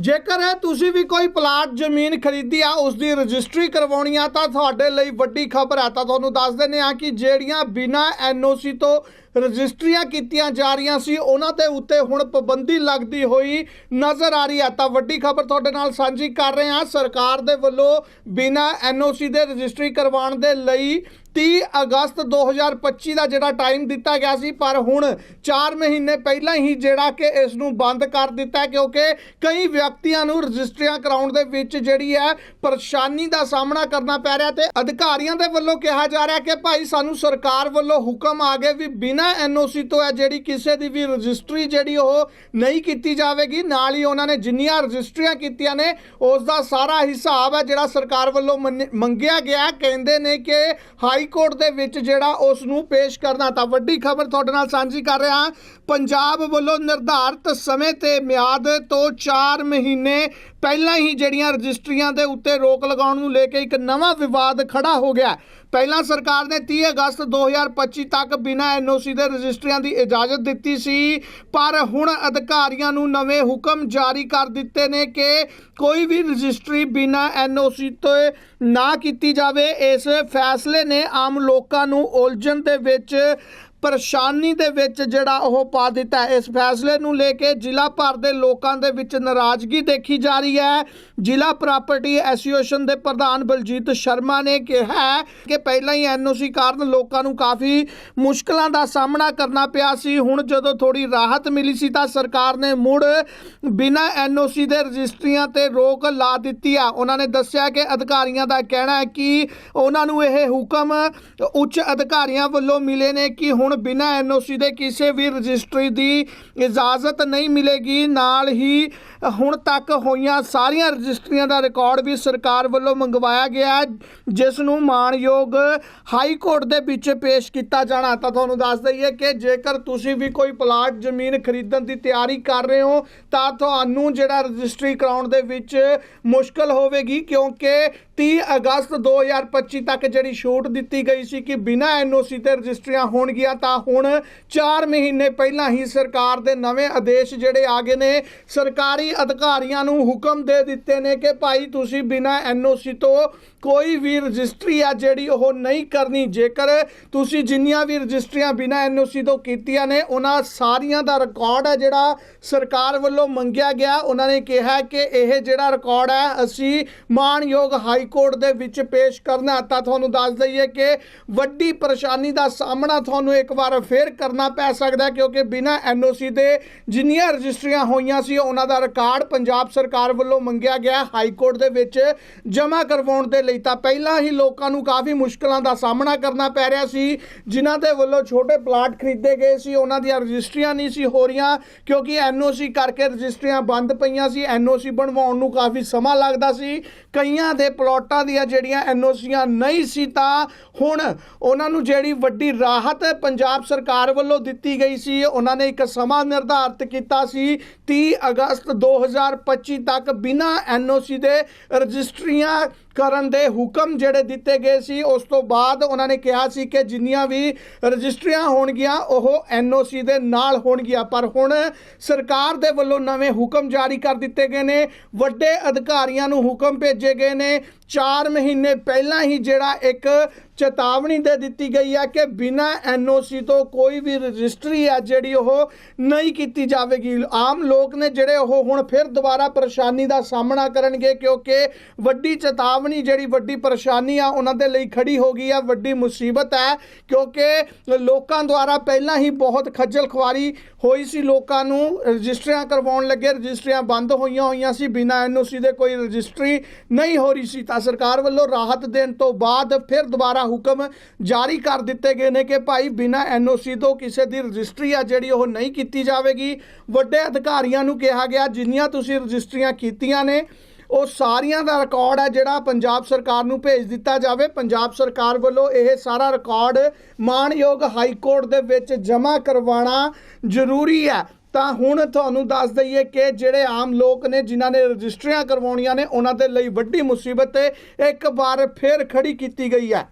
ਜੇਕਰ ਤੁਸੀਂ ਵੀ ਕੋਈ ਪਲਾਟ, ਜ਼ਮੀਨ ਖਰੀਦੀ ਆ, ਉਸ ਦੀ ਰਜਿਸਟਰੀ ਕਰਵਾਉਣੀ ਆ, ਤਾਂ ਤੁਹਾਡੇ ਲਈ ਵੱਡੀ ਖਬਰ ਆ। ਤਾਂ ਤੁਹਾਨੂੰ ਦੱਸ ਦਿੰਦੇ ਆ ਕਿ ਜਿਹੜੀਆਂ ਬਿਨਾ ਐਨਓਸੀ ਤੋਂ ਰਜਿਸਟਰੀਆਂ ਕੀਤੀਆਂ ਜਾ ਰਹੀਆਂ ਸੀ, ਉਹਨਾਂ ਦੇ ਉੱਤੇ ਹੁਣ ਪਾਬੰਦੀ ਲੱਗਦੀ ਹੋਈ ਨਜ਼ਰ ਆ ਰਹੀ ਹੈ। ਤਾਂ ਵੱਡੀ ਖਬਰ ਤੁਹਾਡੇ ਨਾਲ ਸਾਂਝੀ ਕਰ ਰਹੇ ਹਾਂ। ਸਰਕਾਰ ਦੇ ਵੱਲੋਂ ਬਿਨਾ ਐਨਓਸੀ ਦੇ ਰਜਿਸਟਰੀ ਕਰਵਾਉਣ ਦੇ ਲਈ 30 ਅਗਸਤ 2025 ਦਾ ਜਿਹੜਾ ਟਾਈਮ ਦਿੱਤਾ ਗਿਆ ਸੀ, ਪਰ ਹੁਣ 4 ਮਹੀਨੇ ਪਹਿਲਾਂ ਹੀ ਜਿਹੜਾ ਕਿ ਇਸ ਨੂੰ ਬੰਦ ਕਰ ਦਿੱਤਾ ਕਿਉਂਕਿ ਕਈ ਵਿਅਕਤੀਆਂ ਨੂੰ ਰਜਿਸਟਰੀਆਂ ਕਰਾਉਣ ਦੇ ਵਿੱਚ ਜਿਹੜੀ ਹੈ ਪਰੇਸ਼ਾਨੀ ਦਾ ਸਾਹਮਣਾ ਕਰਨਾ ਪੈ ਰਿਹਾ ਤੇ ਅਧਿਕਾਰੀਆਂ ਦੇ ਵੱਲੋਂ ਕਿਹਾ ਜਾ ਰਿਹਾ ਕਿ ਭਾਈ, ਸਾਨੂੰ ਸਰਕਾਰ ਵੱਲੋਂ ਹੁਕਮ ਆ ਗਏ ਵੀ ਬਿਨਾਂ ਐਨਓਸੀ ਤੋਂ ਹੈ ਜਿਹੜੀ ਕਿਸੇ ਦੀ ਵੀ ਰਜਿਸਟਰੀ ਜਿਹੜੀ ਉਹ ਨਹੀਂ ਕੀਤੀ ਜਾਵੇਗੀ, ਨਾਲ ਹੀ ਉਹਨਾਂ ਨੇ ਜਿੰਨੀਆਂ ਰਜਿਸਟਰੀਆਂ ਕੀਤੀਆਂ ਨੇ ਉਸ ਦਾ ਸਾਰਾ ਹਿਸਾਬ ਹੈ ਜਿਹੜਾ ਸਰਕਾਰ ਵੱਲੋਂ ਮੰਗਿਆ ਗਿਆ ਕਹਿੰਦੇ ਨੇ ਕਿ ਹਾਈ ਕੋਰਟ ਦੇ ਵਿੱਚ ਜਿਹੜਾ ਉਸ ਨੂੰ ਪੇਸ਼ ਕਰਨਾ, ਤਾਂ ਵੱਡੀ ਖਬਰ ਤੁਹਾਡੇ ਨਾਲ ਸਾਂਝੀ ਕਰ ਰਿਹਾ ਹਾਂ। ਪੰਜਾਬ ਵੱਲੋਂ ਨਿਰਧਾਰਤ ਸਮੇਂ ਤੇ ਮਿਆਦ ਤੋਂ 4 ਮਹੀਨੇ ਪਹਿਲਾਂ ਹੀ ਜਿਹੜੀਆਂ ਰਜਿਸਟਰੀਆਂ ਦੇ ਉੱਤੇ ਰੋਕ ਲਗਾਉਣ ਨੂੰ ਲੈ ਕੇ ਇੱਕ ਨਵਾਂ ਵਿਵਾਦ ਖੜਾ ਹੋ ਗਿਆ ਪਹਿਲਾਂ ਸਰਕਾਰ ਨੇ 30 ਅਗਸਤ 2025 ਤੱਕ ਬਿਨਾਂ ਐਨਓਸੀ ਦੇ ਰਜਿਸਟਰੀਆਂ ਦੀ ਇਜਾਜ਼ਤ ਦਿੱਤੀ ਸੀ, ਪਰ ਹੁਣ ਅਧਿਕਾਰੀਆਂ ਨੂੰ ਨਵੇਂ ਹੁਕਮ ਜਾਰੀ ਕਰ ਦਿੱਤੇ ਨੇ ਕਿ ਕੋਈ ਵੀ ਰਜਿਸਟਰੀ ਬਿਨਾਂ ਐਨਓਸੀ ਤੋਂ ਨਾ ਕੀਤੀ ਜਾਵੇ। ਇਸ ਫੈਸਲੇ ਨੇ ਆਮ ਲੋਕਾਂ ਨੂੰ ਉਲਝਣ ਦੇ ਵਿੱਚ ਪਰੇਸ਼ਾਨੀ ਦੇ ਵਿੱਚ ਜਿਹੜਾ ਉਹ ਪਾ ਦਿੱਤਾ ਇਸ ਫੈਸਲੇ ਨੂੰ ਲੈ ਕੇ ਜ਼ਿਲ੍ਹਾ ਭਰ ਦੇ ਲੋਕਾਂ ਦੇ ਵਿੱਚ ਨਾਰਾਜ਼ਗੀ ਦੇਖੀ ਜਾ ਰਹੀ ਹੈ। ਜ਼ਿਲ੍ਹਾ ਪ੍ਰਾਪਰਟੀ ਐਸੋਸੀਏਸ਼ਨ ਦੇ ਪ੍ਰਧਾਨ ਬਲਜੀਤ ਸ਼ਰਮਾ ਨੇ ਕਿਹਾ ਕਿ ਪਹਿਲਾਂ ਹੀ ਐਨਓਸੀ ਕਾਰਨ ਲੋਕਾਂ ਨੂੰ ਕਾਫੀ ਮੁਸ਼ਕਲਾਂ ਦਾ ਸਾਹਮਣਾ ਕਰਨਾ ਪਿਆ ਸੀ। ਹੁਣ ਜਦੋਂ ਥੋੜੀ ਰਾਹਤ ਮਿਲੀ ਸੀ ਤਾਂ ਸਰਕਾਰ ਨੇ ਮੁੜ ਬਿਨਾਂ ਐਨਓਸੀ ਦੇ ਰਜਿਸਟਰੀਆਂ ਤੇ ਰੋਕ ਲਾ ਦਿੱਤੀ ਆ। ਉਹਨਾਂ ਨੇ ਦੱਸਿਆ ਕਿ ਅਧਿਕਾਰੀਆਂ ਦਾ ਕਹਿਣਾ ਹੈ ਕਿ ਉਹਨਾਂ ਨੂੰ ਇਹ ਹੁਕਮ ਉੱਚ ਅਧਿਕਾਰੀਆਂ ਵੱਲੋਂ ਮਿਲੇ ਨੇ ਕਿ ਹੁਣ ਬਿਨਾਂ ਐਨਓਸੀ ਦੇ ਕਿਸੇ ਵੀ ਰਜਿਸਟਰੀ ਦੀ ਇਜਾਜ਼ਤ ਨਹੀਂ ਮਿਲੇਗੀ। ਨਾਲ ਹੀ ਹੁਣ ਤੱਕ ਹੋਈਆਂ ਸਾਰੀਆਂ ਰਜਿਸਟਰੀਆਂ ਦਾ ਰਿਕਾਰਡ ਵੀ ਸਰਕਾਰ ਵੱਲੋਂ ਮੰਗਵਾਇਆ ਗਿਆ ਜਿਸ ਨੂੰ ਮਾਣਯੋਗ ਹਾਈ ਕੋਰਟ ਦੇ ਵਿੱਚ ਪੇਸ਼ ਕੀਤਾ ਜਾਣਾ। ਤਾਂ ਤੁਹਾਨੂੰ ਦੱਸ ਦਈਏ ਕਿ ਜੇਕਰ ਤੁਸੀਂ ਵੀ ਕੋਈ ਪਲਾਟ, ਜ਼ਮੀਨ ਖਰੀਦਣ ਦੀ ਤਿਆਰੀ ਕਰ ਰਹੇ ਹੋ, ਤਾਂ ਤੁਹਾਨੂੰ ਜਿਹੜਾ ਰਜਿਸਟਰੀ ਕਰਾਉਣ ਦੇ ਵਿੱਚ ਮੁਸ਼ਕਲ ਹੋਵੇਗੀ, ਕਿਉਂਕਿ 30 ਅਗਸਤ 2025 ਤੱਕ ਜਿਹੜੀ ਛੂਟ ਦਿੱਤੀ ਗਈ ਸੀ ਕਿ ਬਿਨਾਂ ਐਨਓਸੀ ਤੇ ਰਜਿਸਟਰੀਆਂ ਹੋਣਗੀਆਂ, ਤਾਂ ਹੁਣ 4 ਮਹੀਨੇ ਪਹਿਲਾਂ ਹੀ ਸਰਕਾਰ ਦੇ ਨਵੇਂ ਆਦੇਸ਼ ਜਿਹੜੇ ਆ ਗਏ ਨੇ। ਸਰਕਾਰੀ ਅਧਿਕਾਰੀਆਂ ਨੂੰ ਹੁਕਮ ਦੇ ਦਿੱਤੇ ਨੇ ਕਿ ਭਾਈ ਤੁਸੀਂ ਬਿਨਾਂ ਐਨਓਸੀ ਤੋਂ ਕੋਈ ਵੀ ਰਜਿਸਟਰੀ ਆ ਜਿਹੜੀ ਉਹ ਨਹੀਂ ਕਰਨੀ। ਜੇਕਰ ਤੁਸੀਂ ਜਿੰਨੀਆਂ ਵੀ ਰਜਿਸਟਰੀਆਂ ਬਿਨਾਂ ਐਨਓਸੀ ਤੋਂ ਕੀਤੀਆਂ ਨੇ, ਉਹਨਾਂ ਸਾਰੀਆਂ ਦਾ ਰਿਕਾਰਡ ਹੈ ਜਿਹੜਾ ਸਰਕਾਰ ਵੱਲੋਂ ਮੰਗਿਆ ਗਿਆ। ਉਹਨਾਂ ਨੇ ਕਿਹਾ ਕਿ ਇਹ ਜਿਹੜਾ ਰਿਕਾਰਡ ਹੈ ਅਸੀਂ ਮਾਣਯੋਗ ਹਾਈ ਕੋਰਟ ਦੇ ਵਿੱਚ ਪੇਸ਼ ਕਰਨਾ। ਤਾਂ ਤੁਹਾਨੂੰ ਦੱਸ ਦਈਏ ਕਿ ਵੱਡੀ ਪਰੇਸ਼ਾਨੀ ਦਾ ਸਾਹਮਣਾ ਤੁਹਾਨੂੰ ਇੱਕ ਵਾਰ ਫੇਰ ਕਰਨਾ ਪੈ ਸਕਦਾ ਕਿਉਂਕਿ ਬਿਨਾਂ ਐਨਓਸੀ ਦੇ ਜਿੰਨੀਆਂ ਰਜਿਸਟਰੀਆਂ ਹੋਈਆਂ ਸੀ, ਉਹਨਾਂ ਦਾ ਕਾਰਡ ਪੰਜਾਬ ਸਰਕਾਰ ਵੱਲੋਂ ਮੰਗਿਆ ਗਿਆ ਹਾਈ ਕੋਰਟ ਦੇ ਵਿੱਚ ਜਮ੍ਹਾਂ ਕਰਵਾਉਣ ਦੇ ਲਈ ਤਾਂ ਪਹਿਲਾਂ ਹੀ ਲੋਕਾਂ ਨੂੰ ਕਾਫੀ ਮੁਸ਼ਕਲਾਂ ਦਾ ਸਾਹਮਣਾ ਕਰਨਾ ਪੈ ਰਿਹਾ ਸੀ। ਜਿਨ੍ਹਾਂ ਦੇ ਵੱਲੋਂ ਛੋਟੇ ਪਲਾਟ ਖਰੀਦੇ ਗਏ ਸੀ, ਉਹਨਾਂ ਦੀਆਂ ਰਜਿਸਟਰੀਆਂ ਨਹੀਂ ਸੀ ਹੋ ਰਹੀਆਂ, ਕਿਉਂਕਿ ਐਨਓਸੀ ਕਰਕੇ ਰਜਿਸਟਰੀਆਂ ਬੰਦ ਪਈਆਂ ਸੀ। ਐਨਓਸੀ ਬਣਵਾਉਣ ਨੂੰ ਕਾਫੀ ਸਮਾਂ ਲੱਗਦਾ ਸੀ। ਕਈਆਂ ਦੇ ਪਲਾਟਾਂ ਦੀਆਂ ਜਿਹੜੀਆਂ ਐਨਓਸੀਆਂ ਨਹੀਂ ਸੀ ਤਾਂ ਹੁਣ ਉਹਨਾਂ ਨੂੰ ਜਿਹੜੀ ਵੱਡੀ ਰਾਹਤ ਪੰਜਾਬ ਸਰਕਾਰ ਵੱਲੋਂ ਦਿੱਤੀ ਗਈ ਸੀ, ਉਹਨਾਂ ਨੇ ਇੱਕ ਸਮਾਂ ਨਿਰਧਾਰਤ ਕੀਤਾ ਸੀ 30 ਅਗਸਤ 2025 ਤੱਕ ਬਿਨਾਂ ਐਨਓਸੀ ਦੇ ਰਜਿਸਟਰੀਆਂ ਕਰਨ ਦੇ ਹੁਕਮ ਜਿਹੜੇ ਦਿੱਤੇ ਗਏ ਸੀ, ਉਸ ਤੋਂ ਬਾਅਦ ਉਹਨਾਂ ਨੇ ਕਿਹਾ ਸੀ ਕਿ ਜਿੰਨੀਆਂ ਵੀ ਰਜਿਸਟਰੀਆਂ ਹੋਣਗੀਆਂ, ਉਹ ਐਨਓਸੀ ਦੇ ਨਾਲ ਹੋਣਗੀਆਂ। ਪਰ ਹੁਣ ਸਰਕਾਰ ਦੇ ਵੱਲੋਂ ਨਵੇਂ ਹੁਕਮ ਜਾਰੀ ਕਰ ਦਿੱਤੇ ਗਏ ਨੇ। ਵੱਡੇ ਅਧਿਕਾਰੀਆਂ ਨੂੰ ਹੁਕਮ ਭੇਜੇ ਗਏ ਨੇ। 4 ਮਹੀਨੇ ਪਹਿਲਾਂ ਹੀ ਜਿਹੜਾ ਇੱਕ ਚੇਤਾਵਨੀ ਦੇ ਦਿੱਤੀ ਗਈ ਹੈ ਕਿ ਬਿਨਾਂ ਐਨਓਸੀ ਤੋਂ ਕੋਈ ਵੀ ਰਜਿਸਟਰੀ ਹੈ, ਜਿਹੜੀ ਉਹ ਨਹੀਂ ਕੀਤੀ ਜਾਵੇਗੀ। ਆਮ ਲੋਕ ਨੇ ਜਿਹੜੇ ਉਹ ਹੁਣ ਫਿਰ ਦੁਬਾਰਾ ਪਰੇਸ਼ਾਨੀ ਦਾ ਸਾਹਮਣਾ ਕਰਨਗੇ, ਕਿਉਂਕਿ ਵੱਡੀ ਚੇਤਾਵਨੀ ਜਿਹੜੀ ਵੱਡੀ ਪਰੇਸ਼ਾਨੀ ਆ, ਉਹਨਾਂ ਦੇ ਲਈ ਖੜੀ ਹੋ ਗਈ ਆ, ਵੱਡੀ ਮੁਸੀਬਤ ਹੈ ਕਿਉਂਕਿ ਲੋਕਾਂ ਦੁਆਰਾ ਪਹਿਲਾਂ ਹੀ ਬਹੁਤ ਖੱਜਲ ਖੁਆਰੀ ਹੋਈ ਸੀ ਲੋਕਾਂ ਨੂੰ, ਰਜਿਸਟਰੀਆਂ ਕਰਵਾਉਣ ਲੱਗੇ, ਰਜਿਸਟਰੀਆਂ ਬੰਦ ਹੋਈਆਂ ਹੋਈਆਂ ਸੀ, ਬਿਨਾਂ ਐਨਓਸੀ ਦੇ ਕੋਈ ਰਜਿਸਟਰੀ ਨਹੀਂ ਹੋ ਰਹੀ ਸੀ, ਤਾਂ ਸਰਕਾਰ ਵੱਲੋਂ ਰਾਹਤ ਦੇਣ ਤੋਂ ਬਾਅਦ ਫਿਰ ਦੁਬਾਰਾ ਹੁਕਮ ਜਾਰੀ ਕਰ ਦਿੱਤੇ ਗਏ ਨੇ ਕਿ ਭਾਈ ਬਿਨਾਂ ਐਨਓਸੀ ਤੋਂ ਕਿਸੇ ਦੀ ਰਜਿਸਟਰੀ ਆ, ਜਿਹੜੀ ਉਹ ਨਹੀਂ ਕੀਤੀ ਜਾਵੇਗੀ। ਵੱਡੇ ਅਧਿਕਾਰੀਆਂ ਨੂੰ ਕਿਹਾ ਗਿਆ, ਜਿੰਨੀਆਂ ਤੁਸੀਂ ਰਜਿਸਟਰੀਆਂ ਕੀਤੀਆਂ ਨੇ ਉਹ ਸਾਰੀਆਂ ਦਾ ਰਿਕਾਰਡ ਹੈ ਜਿਹੜਾ ਪੰਜਾਬ ਸਰਕਾਰ ਨੂੰ ਭੇਜ ਦਿੱਤਾ ਜਾਵੇ। ਪੰਜਾਬ ਸਰਕਾਰ ਵੱਲੋਂ ਇਹ ਸਾਰਾ ਰਿਕਾਰਡ ਮਾਣਯੋਗ ਹਾਈ ਕੋਰਟ ਦੇ ਵਿੱਚ ਜਮ੍ਹਾਂ ਕਰਵਾਉਣਾ ਜ਼ਰੂਰੀ ਹੈ। ਤਾਂ ਹੁਣ ਤੁਹਾਨੂੰ ਦੱਸ ਦਈਏ ਕਿ ਜਿਹੜੇ ਆਮ ਲੋਕ ਨੇ, ਜਿਨ੍ਹਾਂ ਨੇ ਰਜਿਸਟਰੀਆਂ ਕਰਵਾਉਣੀਆਂ ਨੇ, ਉਹਨਾਂ ਦੇ ਲਈ ਵੱਡੀ ਮੁਸੀਬਤ ਇੱਕ ਵਾਰ ਫਿਰ ਖੜੀ ਕੀਤੀ ਗਈ ਹੈ।